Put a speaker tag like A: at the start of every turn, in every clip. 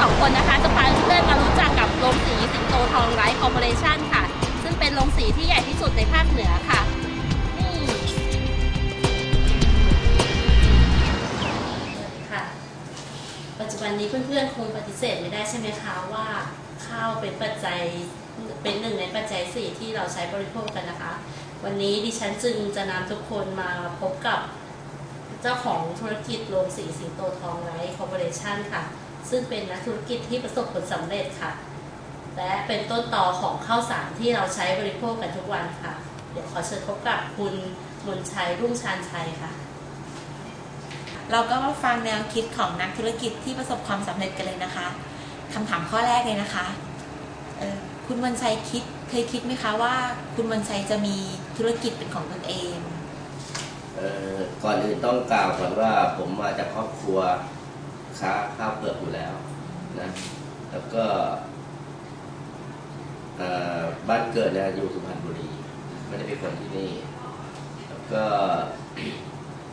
A: สองคนนะคะ จะพาเพื่อนๆมารู้จักกับโรงสีสิงโตทองไลท์คอร์ปอเรชั่นค่ะ ซึ่งเป็นโรงสีที่ใหญ่ที่สุดในภาคเหนือค่ะนี่ค่ะ ปัจจุบันนี้เพื่อนๆคงปฏิเสธไม่ได้ใช่ไหมคะว่าข้าวเป็นปัจจัยเป็นหนึ่งในปัจจัยสี่ที่เราใช้บริโภคกันนะคะ วันนี้ดิฉันจึงจะนำทุกคนมาพบกับเจ้าของธุรกิจโรงสีสิงโตทองไลท์คอร์ปอเรชั่นค่ะ ซึ่งเป็นนักธุรกิจที่ประสบผลสำเร็จค่ะ และเป็นต้นตอของข้าวสารที่เราใช้บริโภคกันทุกวันค่ะ เดี๋ยวขอเชิญพบกับคุณมนชัยรุ่งชานชัยค่ะ
B: เราก็มาฟังแนวคิดของนักธุรกิจที่ประสบความสำเร็จกันเลยนะคะคำถามข้อแรกเลยนะคะเอ่อคุณวันชัยคิดเคยคิดไหมคะว่า คุณวันชัยจะมีธุรกิจเป็นของตนเอง
C: เอ่อก่อนอื่นต้องกล่าวก่อนว่าผมมาจากครอบครัว ค้าข้าวเปลือกอยู่แล้วนะแล้วก็เอ่อบ้านเกิดเนี่ยอยู่สุพรรณบุรี ไม่ได้เป็นคนที่นี่ แล้วก็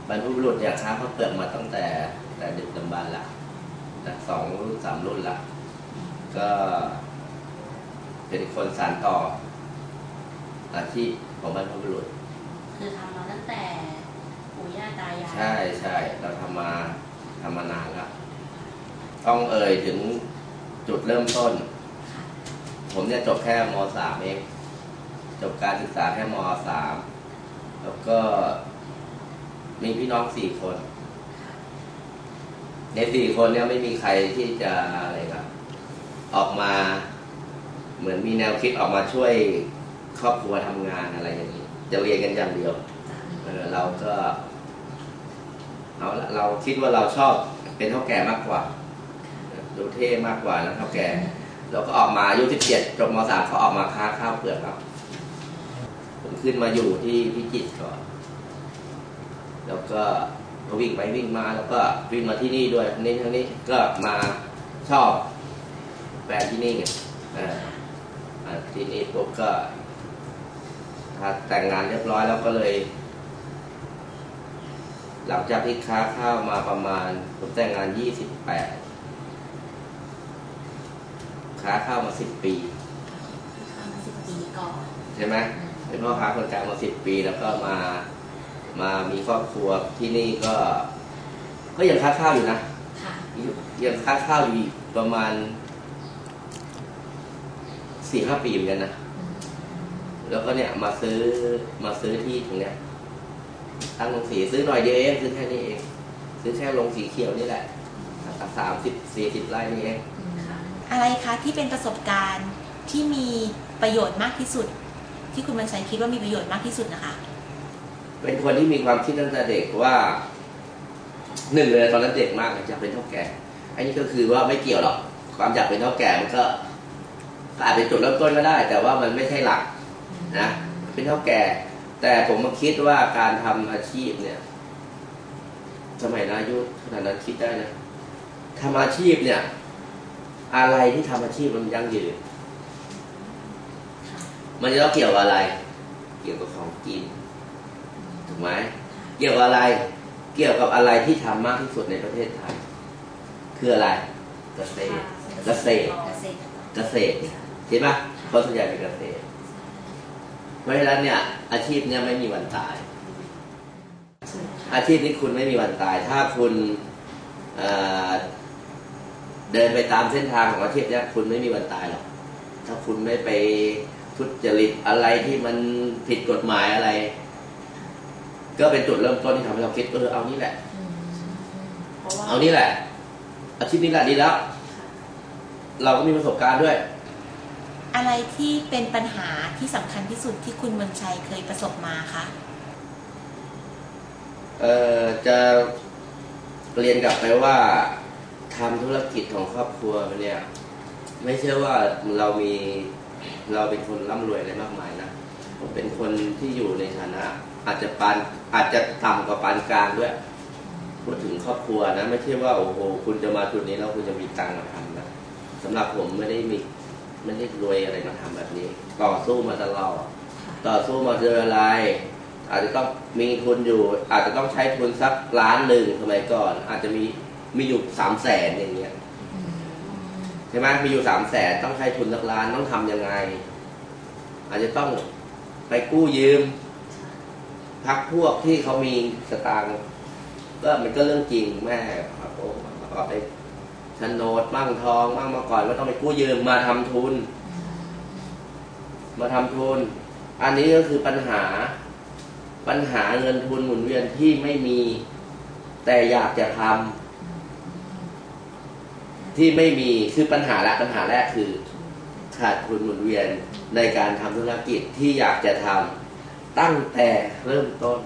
C: บรรพบุรุษเนี่ยค้าข้าวเปลือกมาตั้งแต่แต่ดึกดำบรรพ์ละนะสองรุ่นสามรุ่นละก็เป็นคนสานต่ออาชีพของบรรพบุรุษ
A: คือทำมาตั้งแต่ปู่ย่าตายาย
C: ใช่ใช่เราทำมาทำมานานแล้ว ต้องเอ่ยถึงจุดเริ่มต้น ผมเนี่ยจบแค่มสามเอง จบการศึกษาแค่มสามแล้วก็มีพี่น้องสี่คน ในสี่คนเนี่ยไม่มีใครที่จะอะไรครับออกมาเหมือนมีแนวคิดออกมาช่วยครอบครัวทำงานอะไรอย่างนี้ จะเรียนกันอย่างเดียวเออเราก็เอาเราคิดว่าเราชอบเป็นเท่าแก่มากกว่า ดูเท่มากกว่านะเท่าแก่เราก็ออกมาอายุสิบเจ็ดจบมสามเขาออกมาค้าข้าวเปลือกครับ ผมขึ้นมาอยู่ที่พิจิตรก่อน แล้วก็วิ่งไปวิ่งมาแล้วก็วิ่งมาที่นี่ด้วยนี่ทั้งนี้ก็มาชอบแฟนที่นี่ไงเอออ่าที่นี่ปุ๊บก็ถ้าแต่งงานเรียบร้อยแล้วก็เลย หลังจากที่ค้าข้าวมาประมาณผมแต่งงานยี่สิบแปด ค้าข้าวมาสิบปี
A: ทำมาสิบปีก่อน
C: ใช่ไหมเป็นพ่อค้าคนกลางมาสิบปี แล้วก็มามามีครอบครัวที่นี่ก็ ก็ยังค้าข้าวอยู่นะ
A: ค่ะ
C: ยังค้าข้าวอยู่อีกประมาณสี่ห้าปีเหมือนกันนะแล้วก็เนี่ยมาซื้อมาซื้อที่ตรงเนี้ยตั้งโรงสีซื้อหน่อยเดียวเองซื้อแค่นี้เอง ซื้อแค่โรงสีเขียวนี่แหละสามสิบสี่สิบไร่นี่เอง
A: ค่ะ
B: อะไรคะที่เป็นประสบการณ์ที่มีประโยชน์มากที่สุด ที่คุณวันชัยคิดว่ามีประโยชน์มากที่สุดนะคะ
C: เป็นคนที่มีความคิดตั้งแต่เด็กว่าหนึ่งเลยตอนนั้นเด็กมากอยากเป็นเท่าแก่อันนี้ก็คือว่าไม่เกี่ยวหรอกความอยากเป็นเท่าแก่มันก็อาจเป็นจุดเริ่มต้นก็ได้ แต่ว่ามันไม่ใช่หลักนะเป็นเท่าแก่ แต่ผมมาคิดว่าการทำอาชีพเนี่ย สมัยนายุขนาดนั้นคิดได้นะทำอาชีพเนี่ย อะไรที่ทำอาชีพมันยั่งยืน มันจะต้องเกี่ยวกับอะไร เกี่ยวกับของกิน ถูกไหมเกี่ยวกับอะไร เกี่ยวกับอะไรที่ทำมากที่สุดในประเทศไทย คืออะไรเกษตรเกษตร
A: เกษตร
C: เกษตรเห็นปะคนส่วนใหญ่เป็นเกษตร เพราะฉะนั้นเนี่ย อาชีพเนี่ยไม่มีวันตาย อาชีพนี้คุณไม่มีวันตาย ถ้าคุณอ่อ เดินไปตามเส้นทางของอาชีพเนี่ยคุณไม่มีวันตายหรอกถ้าคุณไม่ไปทุจริตอะไรที่มันผิดกฎหมายอะไร ก็เป็นจุดเริ่มต้นที่ทำให้เราคิดเออเอานี่แหละ
A: เพราะว่า
C: เอานี่แหละ อาชีพนี้แหละดีแล้ว เราก็มีประสบการณ์ด้วย
B: อะไรที่เป็นปัญหาที่สำคัญที่สุดที่คุณวันชัยเคยประสบมาคะ
C: เอ่อจะเรียนกลับไปว่า ทำธุรกิจของครอบครัวเนี่ย ไม่ใช่ว่าเรามีเราเป็นคนร่ำรวยอะไรมากมายนะผมเป็นคนที่อยู่ในฐานะ อาจจะปานอาจจะต่ำกว่าปานกลางด้วยพูดถึงครอบครัวนะ ไม่ใช่ว่าโอ้โหคุณจะมาจุดนี้แล้วคุณจะมีตังค์มาทำนะสำหรับผมไม่ได้มีไม่ได้รวยอะไรมาทำแบบนี้ ต่อสู้มาตลอดต่อสู้มาเจออะไร อาจจะต้องมีทุนอยู่ อาจจะต้องใช้ทุนสักล้านหนึ่งสมัยก่อน อาจจะมี มีอยู่สามแสนอย่างเงี้ยช่ไหมมีอยู่สามแสนต้องใช้ทุนสักล้านต้องทำยังไง อาจจะต้องไปกู้ยืมพักพวกที่เขามีสตางค์ก็มันก็เรื่องจริงแม่ครับโอ้เอาไปโฉนดบ้างทองบ้างมาก่อนว่าต้องไปกู้ยืมมาทำทุน มาทำทุน อันนี้ก็คือปัญหาปัญหาเงินทุนหมุนเวียนที่ไม่มี แต่อยากจะทำ ที่ไม่มีคือปัญหาละปัญหาแรกคือ ขาดทุนหมุนเวียนในการทำธุรกิจที่อยากจะทำตั้งแต่เริ่มต้น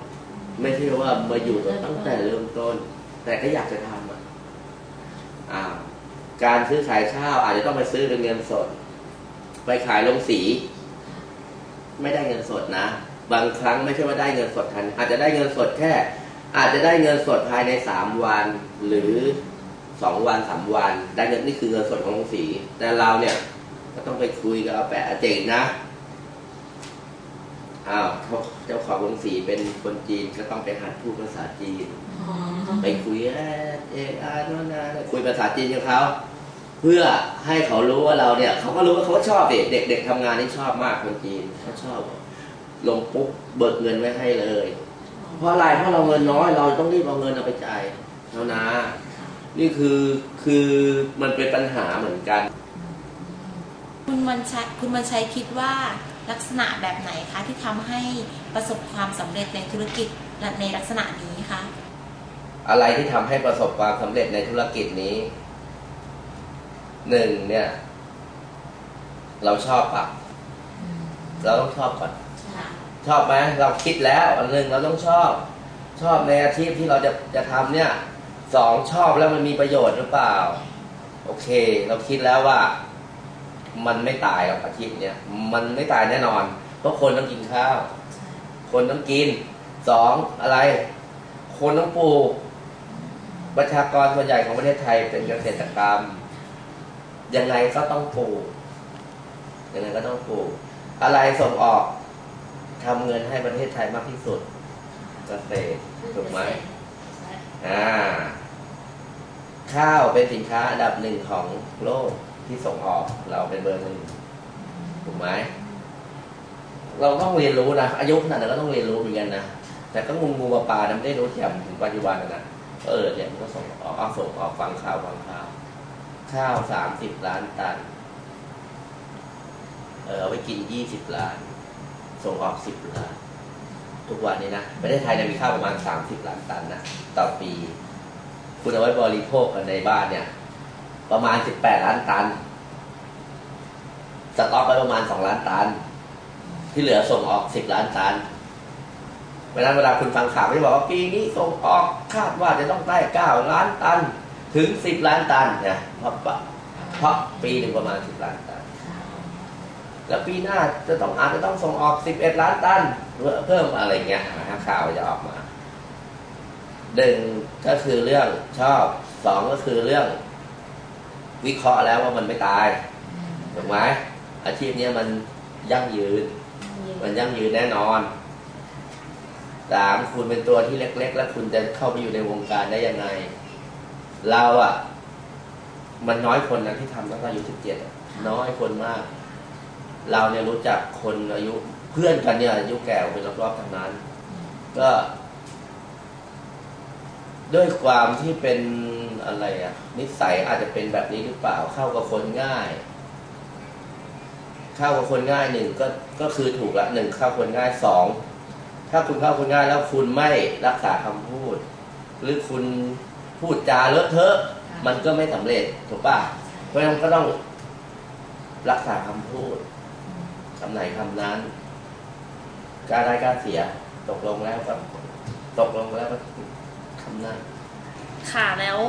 C: ไม่ใช่ว่ามาอยู่ตั้งแต่เริ่มต้น แต่ก็อยากจะทำอะอ้าการซื้อขายข้าวอาจจะต้องไปซื้อเป็นเงินสด ไปขายลงสี ไม่ได้เงินสดนะ บางครั้งไม่ใช่ว่าได้เงินสดทัน อาจจะได้เงินสดแค่ อาจจะได้เงินสดภายในสามวัน หรือ สองวันสามวัน ได้เงินนี่คือเงินสดของลงสี แต่เราเนี่ย ก็ต้องไปคุยกับอาแปะอาเจงนะอ้าวเขาเจ้าของลงสีเป็นคนจีนก็ต้องไปหัดพูดภาษาจีน ไปคุยเออเอออาโน่นนะคุยภาษาจีนกับเขาเพื่อให้เขารู้ว่าเราเนี่ย เขาก็รู้ว่าเขาก็ชอบเด็กเด็กเด็กทำงานนี่ชอบมากคนจีนเขาชอบ ลงปุ๊บเบิกเงินไว้ให้เลย เพราะอะไรเพราะเราเงินน้อย เราต้องรีบเอาเงินเอาไปจ่ายแล้วนะ นี่คือคือมันเป็นปัญหาเหมือนกัน
B: คุณวันชัยคุณวันชัยคิดว่าลักษณะแบบไหนคะที่ทำให้ประสบความสำเร็จในธุรกิจและในลักษณะนี้คะ
C: อะไรที่ทำให้ประสบความสำเร็จในธุรกิจนี้หนึ่งเนี่ย เราชอบปะเราต้องชอบก่อนชอบไหมเราคิดแล้วอันหนึ่งเราต้องชอบ ชอบในอาชีพที่เราจะจะทำเนี่ย สองชอบแล้วมันมีประโยชน์หรือเปล่า โอเค เราคิดแล้วว่า มันไม่ตายหรอกอาชีพเนี้ยมันไม่ตายแน่นอน เพราะคนต้องกินข้าว คนต้องกินสองอะไร คนต้องปลูกประชากรส่วนใหญ่ของประเทศไทยเป็นเกษตรกรรม ยังไงก็ต้องปลูกยังไงก็ต้องปลูก อะไรส่งออกทำเงินให้ประเทศไทยมากที่สุดเกษตรถูกไหม อ่า ข้าวเป็นสินค้าอันดับหนึ่งของโลกที่ส่งออกเราเป็นเบอร์หนึ่งถูกไหมเราต้องเรียนรู้นะอายุขนาดนั้นก็ต้องเรียนรู้เหมือนกันนะแต่ก็งูงูปลาปลาไม่ได้รู้แจ่มถึงปัจจุบันนะนะเออเนี่ยมันก็ส่งออกเอาส่งออกฟังข่าวฟังข่าว ข้าวสามสิบล้านตัน เออเอาไปกินยี่สิบล้าน ส่งออกสิบล้าน ทุกวันนี้นะประเทศไทยเนี่ยมีข้าวประมาณสามสิบล้านตันนะต่อปี คุณเอาไว้บริโภคกันในบ้านเนี่ย ประมาณสิบแปดล้านตัน สต็อกไว้ประมาณสองล้านตัน ที่เหลือส่งออกสิบล้านตันเวลาเวลาคุณฟังข่าวไม่ได้บอกว่าปีนี้ส่งออกคาดว่าจะต้องได้เก้าล้านตัน ถึงสิบล้านตันนะเพราะปะเพราะปีหนึ่งประมาณสิบล้านตัน แล้วปีหน้าจะต้องอาจจะต้องส่งออก 11 ล้านตัน เพิ่มเพิ่มอะไรเงี้ยนะข่าวจะออกมาหนึ่งก็คือเรื่องชอบสองก็คือเรื่อง วิเคราะห์แล้วว่ามันไม่ตายถูกไหมอาชีพเนี้ยมันยั่งยืน มันยั่งยืนแน่นอนสามคุณเป็นตัวที่เล็ก ๆ แล้วคุณจะเข้าไปอยู่ในวงการได้ยังไง เราอะ มันน้อยคนนะที่ทำตั้งแต่อายุสิบเจ็ดน้อยคนมาก เราเนี่ยรู้จักคนอายุเพื่อนกันเนี่ยอายุแก่เป็นรอบๆทางนั้น ก็ ด้วยความที่เป็นอะไรอะนิสัยอาจจะเป็นแบบนี้หรือเปล่าเข้ากับคนง่าย เข้ากับคนง่ายหนึ่งก็ก็คือถูกละหนึ่งเข้าคนง่ายสองถ้าคุณเข้าคนง่ายแล้วคุณไม่รักษาคำพูด หรือคุณพูดจาเลอะเทอะ มันก็ไม่สำเร็จถูกป่ะเพราะฉะนั้นก็ต้องรักษาคำพูดคำไหนคำนั้น การได้การเสีย ตกลงแล้วก็ตกลงแล้วก็คำนั้น
A: ค่ะแล้ว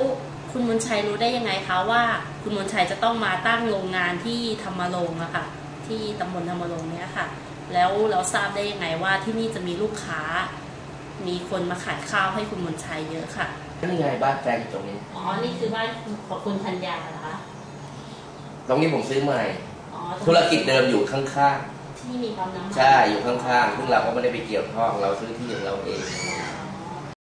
A: คุณมนชัยรู้ได้ยังไงคะว่า คุณมนชัยจะต้องมาตั้งโรงงานที่ธรรมรงค์อะค่ะ ที่ตำบลธรรมรงค์เนี้ยค่ะ แล้วเราทราบได้ยังไงว่าที่นี่จะมีลูกค้า มีคนมาขายข้าวให้คุณมนชัยเยอะค่ะ
C: นี่ไงบ้านแฟนอยู่ตรงนี้
A: อ๋อ นี่คือบ้านของคุณธัญญาเหรอคะ
C: ตรงนี้ผมซื้อใหม่
A: อ๋อ
C: ธุรกิจเดิมอยู่ข้าง
A: ที่มีความน้ำมัน
C: ใช่ อยู่ข้างๆ ซึ่งเราก็ไม่ได้ไปเกี่ยวข้อง เราซื้อที่ของเราเอง